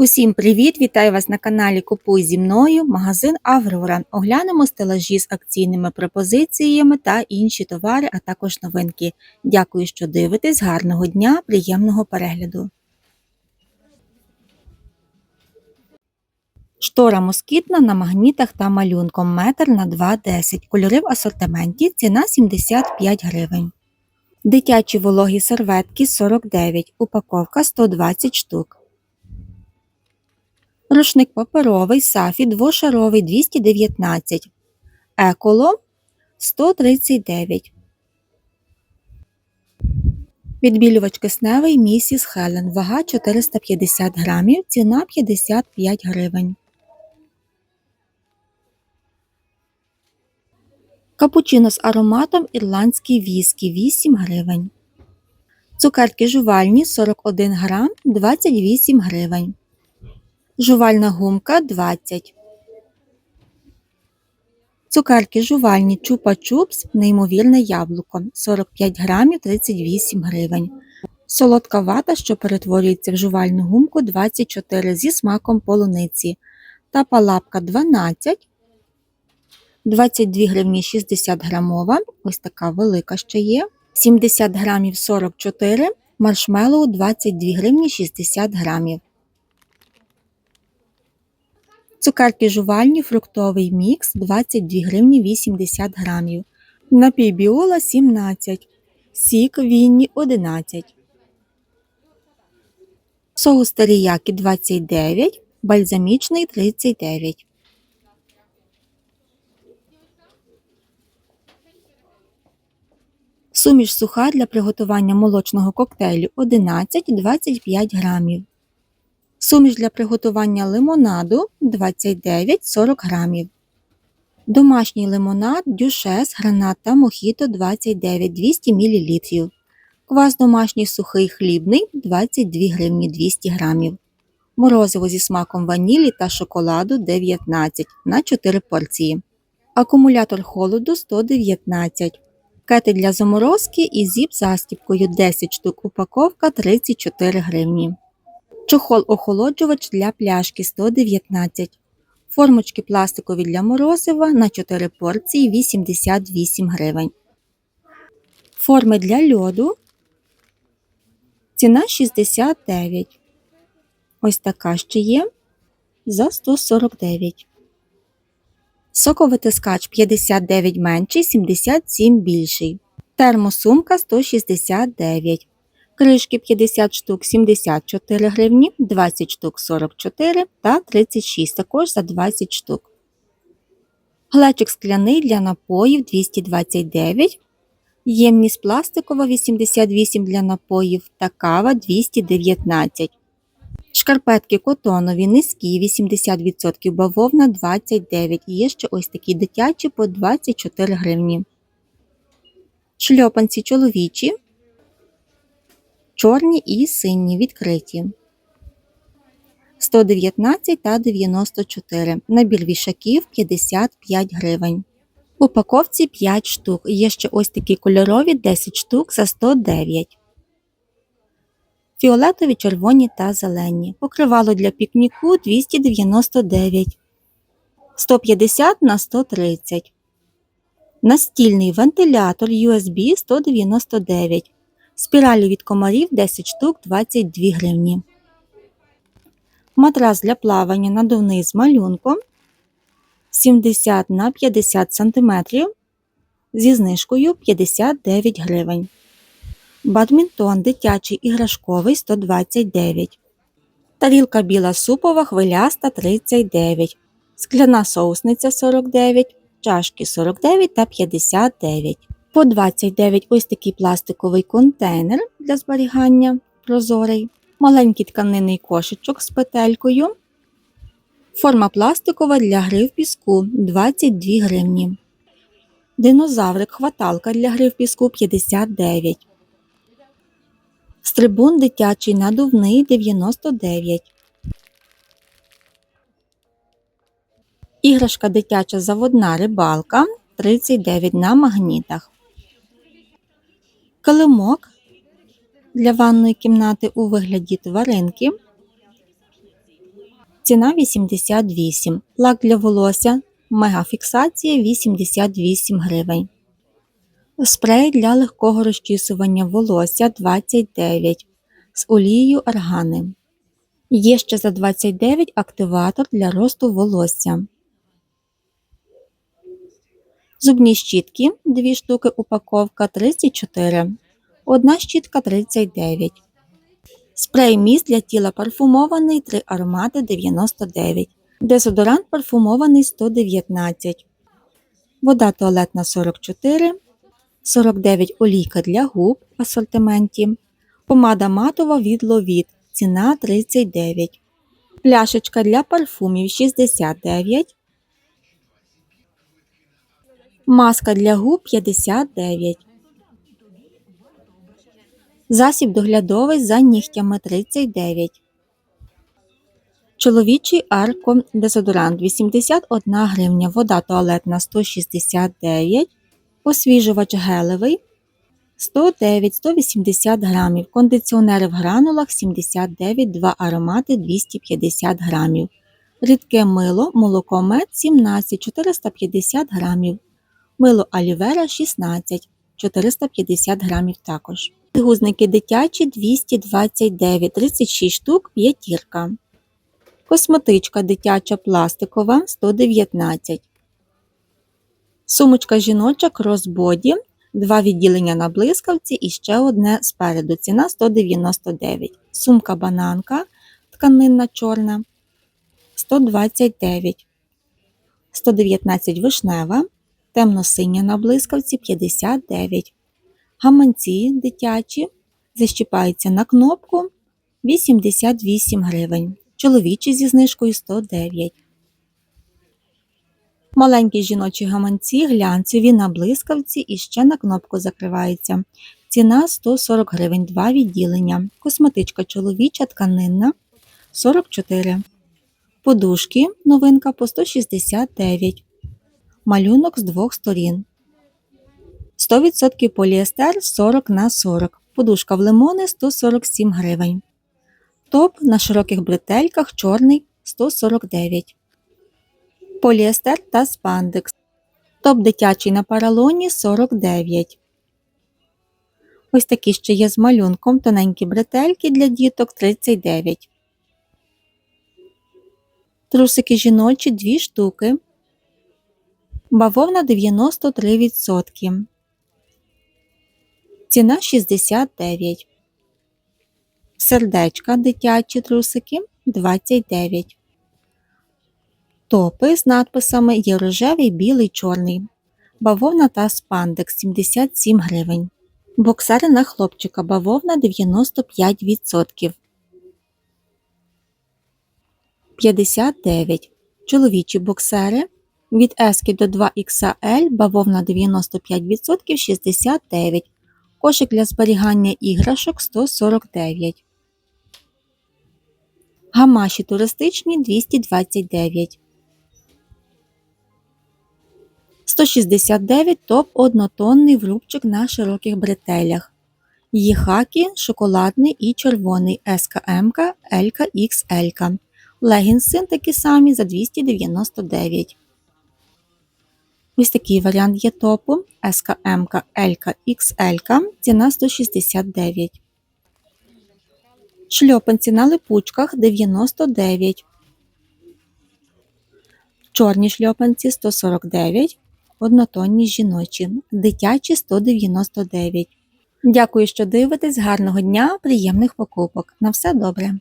Усім привіт! Вітаю вас на каналі Купуй зі мною, магазин Аврора. Оглянемо стелажі з акційними пропозиціями та інші товари, а також новинки. Дякую, що дивитесь. Гарного дня, приємного перегляду. Штора москітна на магнітах та малюнком метр на 2,10. Кольори в асортименті. Ціна 75 гривень. Дитячі вологі серветки 49. Упаковка 120 штук. Рушник паперовий Сафі двошаровий 219. Еколо 139. Відбілювач кисневий Місіс Хелен. Вага 450 грамів. Ціна 55 гривень. Капучино з ароматом ірландський віскі 8 гривень. Цукерки жувальні 41 грам 28 гривень. Жувальна гумка 20. Цукерки жувальні чупа-чупс, неймовірне яблуко 45 грамів 38 гривень. Солодка вата, що перетворюється в жувальну гумку 24 зі смаком полуниці. Та палапка 12. 22 гривні 60 грамова. Ось така велика ще є. 70 грамів 44. Маршмеллоу 22 гривні 60 грамів. Цукерки жувальні, фруктовий мікс 22 гривні 80 грамів. Напій біола 17. Сік вінні 11. Соус теріякі 29. Бальзамічний 39. Суміш суха для приготування молочного коктейлю 11-25 грамів. Суміш для приготування лимонаду 29-40 грамів. Домашній лимонад, дюшес, гранат та мохіто 29-200 мл. Квас домашній сухий хлібний 22 гривні 200 грамів. Морозиво зі смаком ванілі та шоколаду 19 на 4 порції. Акумулятор холоду 119. Кети для заморозки і зіп застіпкою 10 штук упаковка 34 гривні. Чохол-охолоджувач для пляшки 119. Формочки пластикові для морозива на 4 порції 88 гривень. Форми для льоду. Ціна 69. Ось така ще є за 149. Соковитискач 59 менший, 77 більший. Термосумка 169. Кришки 50 штук 74 гривні, 20 штук 44 та 36 також за 20 штук. Глечик скляний для напоїв 229. Ємність пластикова 88 для напоїв та кава 219. Шкарпетки котонові низькі 80% бавовна 29 і є ще ось такі дитячі по 24 гривні. Шльопанці чоловічі чорні і сині відкриті. 119 та 94. Набір вішаків 55 гривень. Упаковці 5 штук. Є ще ось такі кольорові 10 штук за 109. Фіолетові, червоні та зелені. Покривало для пікніку 299. 150 на 130. Настільний вентилятор USB 199. Спіралі від комарів 10 штук 22 гривні. Матрас для плавання надувний з малюнком 70 на 50 см зі знижкою 59 гривень. Бадмінтон дитячий іграшковий 129. Тарілка біла супова хвиляста 39. Скляна соусниця 49, чашки 49 та 59. По 29 ось такий пластиковий контейнер для зберігання прозорий, маленький тканинний кошечок з петелькою. Форма пластикова для гри в піску 22 гривні. Динозаврик хваталка для гри в піску 59. Стрибун дитячий надувний 99. Іграшка дитяча заводна рибалка 39 на магнітах. Килимок для ванної кімнати у вигляді тваринки Ціна 88. Лак для волосся. Мегафіксація 88 гривень. Спрей для легкого розчісування волосся 29 з олією аргани. Є ще за 29 активатор для росту волосся. Зубні щітки 2 штуки упаковка 34. Одна щітка 39. Спрей міст для тіла парфумований 3 аромати 99. Дезодорант парфумований 119. Вода туалетна 44. 49 олійка для губ в асортименті. Помада матова від Ловіт. Ціна 39. Пляшечка для парфумів 69. Маска для губ 59. Засіб доглядовий за нігтями 39. Чоловічий арко дезодорант 81 гривня. Вода туалетна 169. Освіжувач гелевий 109-180 грамів. Кондиціонери в гранулах 79, 2 аромати 250 грамів. Рідке мило, молоко мед 17 450 грамів. Мило алівера 16 450 грамів також. Гузники дитячі 229 36 штук п'ятірка. Косметичка дитяча пластикова 119. Сумочка жіноча кросбоді, два відділення на блискавці і ще одне спереду. Ціна 199. Сумка бананка тканинна чорна 129. 119 вишнева, темно-синя на блискавці 59. Гаманці дитячі защіпаються на кнопку 88 гривень. Чоловічі зі знижкою 109. Маленькі жіночі гаманці глянцеві на блискавці і ще на кнопку закриваються. Ціна 140 гривень, два відділення. Косметичка чоловіча тканинна 44. Подушки новинка по 169. Малюнок з двох сторін. 100% поліестер 40 на 40. Подушка в лимони 147 гривень. Топ на широких бретельках чорний 149 поліестер та спандекс. Топ дитячий на паралоні 49. Ось такі ще є з малюнком тоненькі бретельки для діток 39. Трусики жіночі 2 штуки. Бавовна 93%. Ціна 69. Сердечка дитячі трусики 29. Топи з надписами є рожевий, білий, чорний. Бавовна та спандекс 77 гривень. Боксери на хлопчика бавовна 95%. 59. Чоловічі боксери від S до 2XL бавовна 95% 69. Кошик для зберігання іграшок 149. Гамаші туристичні 229. 169 топ однотонний врубчик на широких бретелях. Є хакі, шоколадний і червоний СКМ, Л, XL. Легінси такі самі за 299. Ось такий варіант є топу СКМ, Л, XL, ціна 169. Шльопанці на липучках 99. Чорні шльопанці 149 однотонні жіночі, дитячі 199. Дякую, що дивитесь. Гарного дня, приємних покупок. На все добре!